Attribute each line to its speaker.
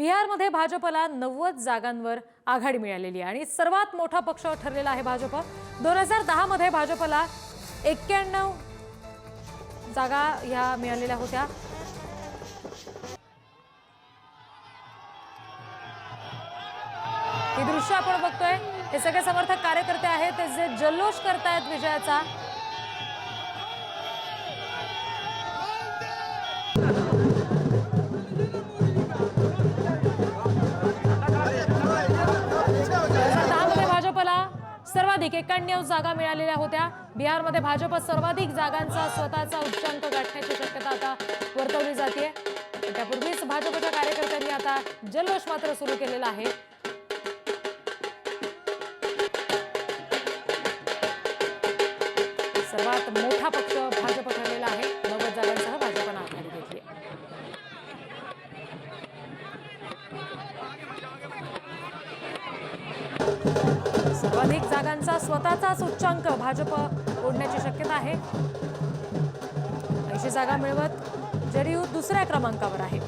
Speaker 1: बिहारमध्ये भाजपला नव्वद जागांवर आघाडी मिळालेली आहे. आणि सर्वात मोठा पक्ष ठरलेला आहे भाजप. दोन हजार दहामध्ये भाजपला एक्क्याण्णव जागा ह्या मिळालेल्या होत्या. हे दृश्य आपण बघतोय. हे सगळे समर्थक कार्यकर्ते आहेत. ते जे जल्लोष करतायत विजयाचा सर्वाधिक एक्याण्णव जागा मिळालेल्या होत्या. बिहारमध्ये भाजप सर्वाधिक जागांचा स्वतःचा उच्चांक गाठण्याची शक्यता आता वर्तवली जाते त्यापूर्वीच भाजपच्या कार्यकर्त्यांनी आता जल्लोष मात्र सुरू केलेला आहे. सर्वात मोठा पक्ष भाजप ठरलेला आहे. नव्वद जागांसह भाजपनं आघाडी घेतली आहे. सर्वाधिक जागांचा स्वतःचाच उच्चांक भाजप ओढण्याची शक्यता आहे. ऐंशी जागा मिळवत जदयू दुसऱ्या क्रमांकावर आहे.